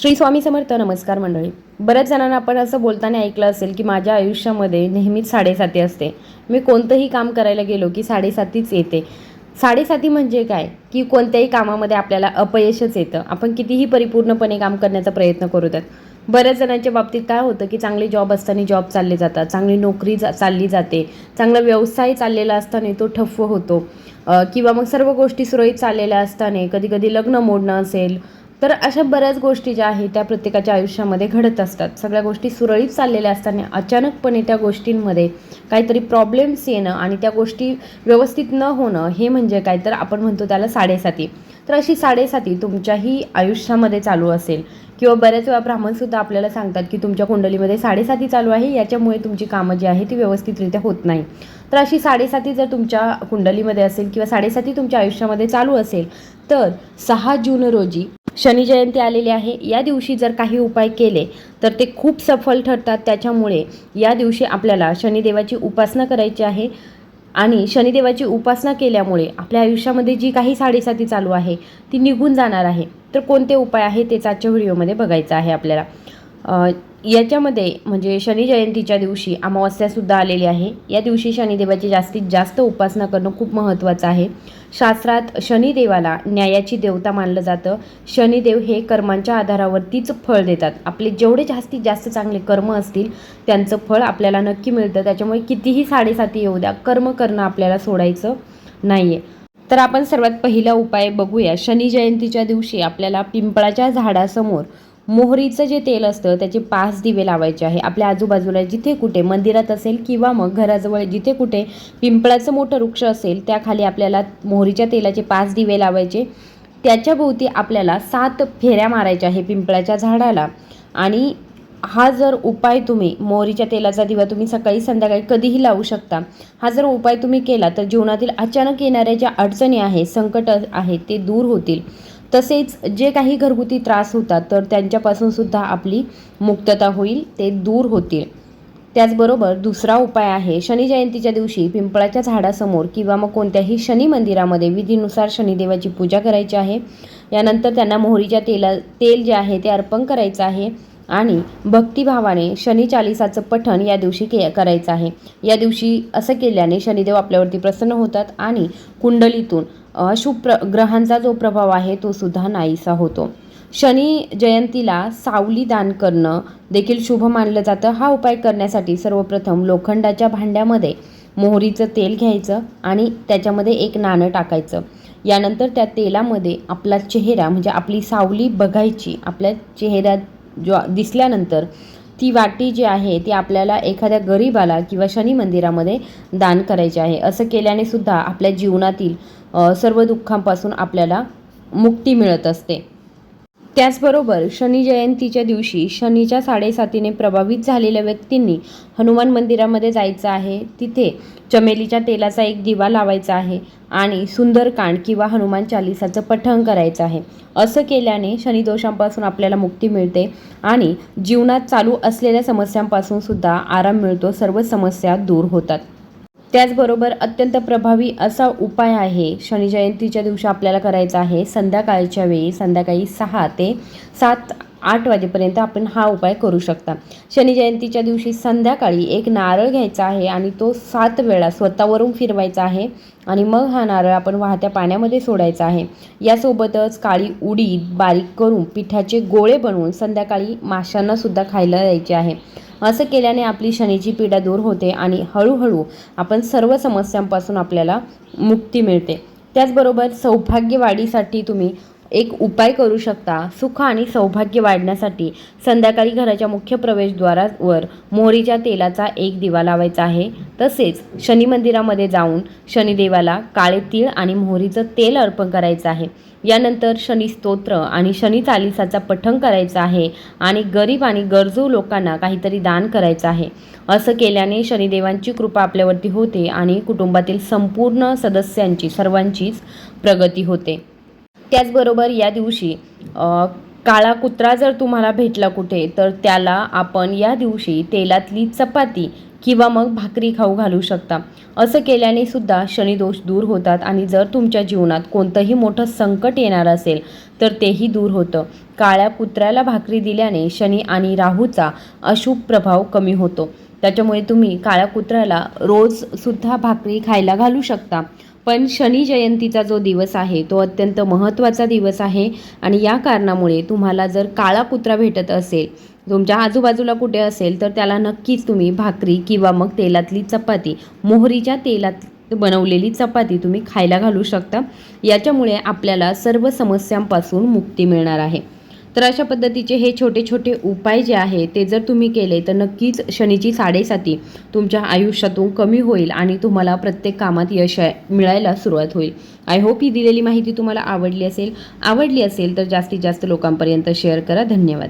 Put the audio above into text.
श्री स्वामी समर्थ नमस्कार मंडळी. बऱ्याच जणांना आपण असं बोलताना ऐकलं असेल की माझ्या आयुष्यामध्ये नेहमीच साडेसाती असते. मी कोणतंही काम करायला गेलो की साडेसातीच येते. साडेसाती म्हणजे काय? की कोणत्याही कामामध्ये आपल्याला अपयशच येतं. आपण कितीही परिपूर्णपणे काम करण्याचा प्रयत्न करू द्यात बऱ्याच जणांच्या बाबतीत काय होतं की चांगले जॉब असताना जॉब चालले जातात चांगली नोकरी जा चालली जाते चांगला व्यवसाय चाललेला असताना तो ठप्प होतो किंवा मग सर्व गोष्टी सुरळीत चाललेल्या असताना कधी कधी लग्न मोडणं असेल तर अशा बऱ्याच गोष्टी ज्या आहेत त्या प्रत्येकाच्या आयुष्यामध्ये घडत असतात. सगळ्या गोष्टी सुरळीत चाललेल्या असताना अचानकपणे त्या गोष्टींमध्ये काहीतरी प्रॉब्लेम्स येणं आणि त्या गोष्टी व्यवस्थित न होणं हे म्हणजे काय? तर आपण म्हणतो त्याला साडेसाती. तर अशी साडेसाती तुमच्याही आयुष्यामध्ये चालू असेल. किंवा बऱ्याच वेळा ब्राह्मणसुद्धा आपल्याला सांगतात की तुमच्या कुंडलीमध्ये साडेसाती चालू आहे याच्यामुळे तुमची कामं जी आहे ती व्यवस्थितरित्या होत नाही. तर अशी साडेसाती जर तुमच्या कुंडलीमध्ये असेल किंवा साडेसाती तुमच्या आयुष्यामध्ये चालू असेल तर सहा जून रोजी शनी जयंती आलेली आहे. या दिवशी जर काही उपाय केले तर ते खूप सफल ठरतात. त्याच्यामुळे या दिवशी आपल्याला शनिदेवाची उपासना करायची आहे. आणि शनिदेवाची उपासना केल्यामुळे आपल्या आयुष्यामध्ये जी काही साडेसाती चालू आहे ती निघून जाणार आहे. तर कोणते उपाय आहे तेच आजच्या व्हिडिओमध्ये बघायचं आहे आपल्याला. याच्यामध्ये म्हणजे शनी जयंतीच्या दिवशी अमावस्यासुद्धा आलेली आहे. या दिवशी शनिदेवाची जास्तीत जास्त उपासना करणं खूप महत्त्वाचं आहे. शास्त्रात शनिदेवाला न्यायाची देवता मानलं जातं. शनिदेव हे कर्मांच्या आधारावरतीच फळ देतात. आपले जेवढे जास्तीत जास्त चांगले कर्म असतील त्यांचं फळ आपल्याला नक्की मिळतं. त्याच्यामुळे कितीही साडेसाती येऊ द्या कर्म करणं आपल्याला सोडायचं नाही आहे तर आपण सर्वात पहिला उपाय बघूया. शनी जयंतीच्या दिवशी आपल्याला पिंपळाच्या झाडासमोर मोहरीचं जे तेल असतं त्याचे पाच दिवे लावायचे आहे. आपल्या आजूबाजूला जिथे कुठे मंदिरात असेल किंवा मग घराजवळ जिथे कुठे पिंपळाचं मोठं वृक्ष असेल त्याखाली आपल्याला मोहरीच्या तेलाचे पाच दिवे लावायचे. त्याच्याभोवती आपल्याला सात फेऱ्या मारायच्या आहे पिंपळाच्या झाडाला. आणि हा जर उपाय तुम्ही मोहरीच्या तेलाचा दिवा तुम्ही सकाळी संध्याकाळी कधीही लावू शकता. हा जर उपाय तुम्ही केला तर जीवनातील अचानक येणाऱ्या ज्या अडचणी आहेत संकट आहेत ते दूर होतील. तसेच जे काही घरगुती त्रास होतात तर त्यांच्यापासून सुद्धा आपली मुक्तता होईल ते दूर होतील. त्याचबरोबर दुसरा उपाय आहे शनी जयंतीच्या दिवशी पिंपळाच्या झाडासमोर किंवा मग कोणत्याही शनी मंदिरामध्ये विधीनुसार शनिदेवाची पूजा करायची आहे. यानंतर त्यांना मोहरीच्या तेला तेल जे आहे ते अर्पण करायचं आहे. आणि भक्तिभावाने शनी चालिसाचं पठण या दिवशी के करायचं आहे. या दिवशी असं केल्याने शनिदेव आपल्यावरती प्रसन्न होतात आणि कुंडलीतून अशुभ प्र ग्रहांचा जो प्रभाव आहे तो सुद्धा नाहीसा होतो. शनी जयंतीला सावली दान करणं देखील शुभ मानलं जातं. हा उपाय करण्यासाठी सर्वप्रथम लोखंडाच्या भांड्यामध्ये मोहरीचं तेल घ्यायचं आणि त्याच्यामध्ये एक नाणं टाकायचं. यानंतर त्या तेलामध्ये आपला चेहरा म्हणजे आपली सावली बघायची आपल्या चेहऱ्यात जो दिसल्यानंतर ती वाटी जी आहे ती आपल्याला एखाद्या गरीबाला किंवा शनी मंदिरामध्ये दान करायची आहे. असं केल्याने सुद्धा आपल्या जीवनातील सर्व दुःखांपासून आपल्याला मुक्ती मिळत असते. त्याचबरोबर शनी जयंतीच्या दिवशी शनीच्या साडेसातीने प्रभावित झालेल्या व्यक्तींनी हनुमान मंदिरामध्ये जायचं आहे. तिथे चमेलीच्या तेलाचा एक दिवा लावायचा आहे आणि सुंदरकांड किंवा हनुमान चालिसाचं पठण करायचं आहे. असं केल्याने शनिदोषांपासून आपल्याला मुक्ती मिळते आणि जीवनात चालू असलेल्या समस्यांपासून सुद्धा आराम मिळतो. सर्व समस्या दूर होतात. त्याचबरोबर अत्यंत प्रभावी असा उपाय आहे. शनी जयंतीच्या दिवशी आपल्याला करायचा आहे संध्याकाळच्या वेळी संध्याकाळी सहा ते सात आठ वाजेपर्यंत आपण हा उपाय करू शकता. शनी जयंतीच्या दिवशी संध्याकाळी एक नारळ घ्यायचा आहे आणि तो सात वेळा स्वतःवरून फिरवायचा आहे आणि मग हा नारळ आपण वाहत्या पाण्यामध्ये सोडायचा आहे. यासोबतच काळी उडीद बारीक करून पिठाचे गोळे बनवून संध्याकाळी माशांनासुद्धा खायला द्यायचे आहे. असं केल्याने आपली शनीची पीडा दूर होते आणि हळूहळू आपण सर्व समस्यांपासून आपल्याला मुक्ती मिळते. त्याचबरोबर सौभाग्य वाढीसाठी तुम्ही एक उपाय करू शकता. सुख आणि सौभाग्य वाढण्यासाठी संध्याकाळी घराच्या मुख्य प्रवेशद्वारावर मोहरीच्या तेलाचा एक दिवा लावायचा आहे. तसेच शनी मंदिरामध्ये जाऊन शनिदेवाला काळे तीळ आणि मोहरीचं तेल अर्पण करायचं आहे. यानंतर शनी स्तोत्र आणि शनी चालिसाचा पठण करायचं आहे आणि गरीब आणि गरजू लोकांना काहीतरी दान करायचं आहे. असं केल्याने शनिदेवांची कृपा आपल्यावरती होते आणि कुटुंबातील संपूर्ण सदस्यांची सर्वांचीच प्रगती होते. त्याचबरोबर या दिवशी काळा कुत्रा जर तुम्हाला भेटला कुठे तर त्याला आपण या दिवशी तेलातली चपाती किंवा मग भाकरी खाऊ घालू शकता. असं केल्याने सुद्धा शनिदोष दूर होतात आणि जर तुमच्या जीवनात कोणतंही मोठं संकट येणार असेल तर तेही दूर होतं. काळ्या कुत्र्याला भाकरी दिल्याने शनी आणि राहूचा अशुभ प्रभाव कमी होतो. त्याच्यामुळे तुम्ही काळ्या कुत्र्याला रोजसुद्धा भाकरी खायला घालू शकता. पण शनी जयंतीचा जो दिवस आहे तो अत्यंत महत्त्वाचा दिवस आहे आणि या कारणामुळे तुम्हाला जर काळा कुत्रा भेटत असेल तुमच्या आजूबाजूला कुठे असेल तर त्याला नक्कीच तुम्ही भाकरी किंवा मग तेलातली चपाती मोहरीच्या तेलात बनवलेली चपाती तुम्ही खायला घालू शकता. याच्यामुळे आपल्याला सर्व समस्यांपासून मुक्ती मिळणार आहे. तर अशा पद्धतीचे हे छोटे छोटे उपाय जे आहे ते जर तुम्ही केले तर नक्कीच शनीची साडेसाती तुमच्या आयुष्यातून कमी होईल आणि तुम्हाला प्रत्येक कामात यश आहे- मिळायला सुरुवात होईल. आय होप ही दिलेली माहिती तुम्हाला आवडली असेल. आवडली असेल तर जास्तीत जास्त लोकांपर्यंत शेअर करा. धन्यवाद.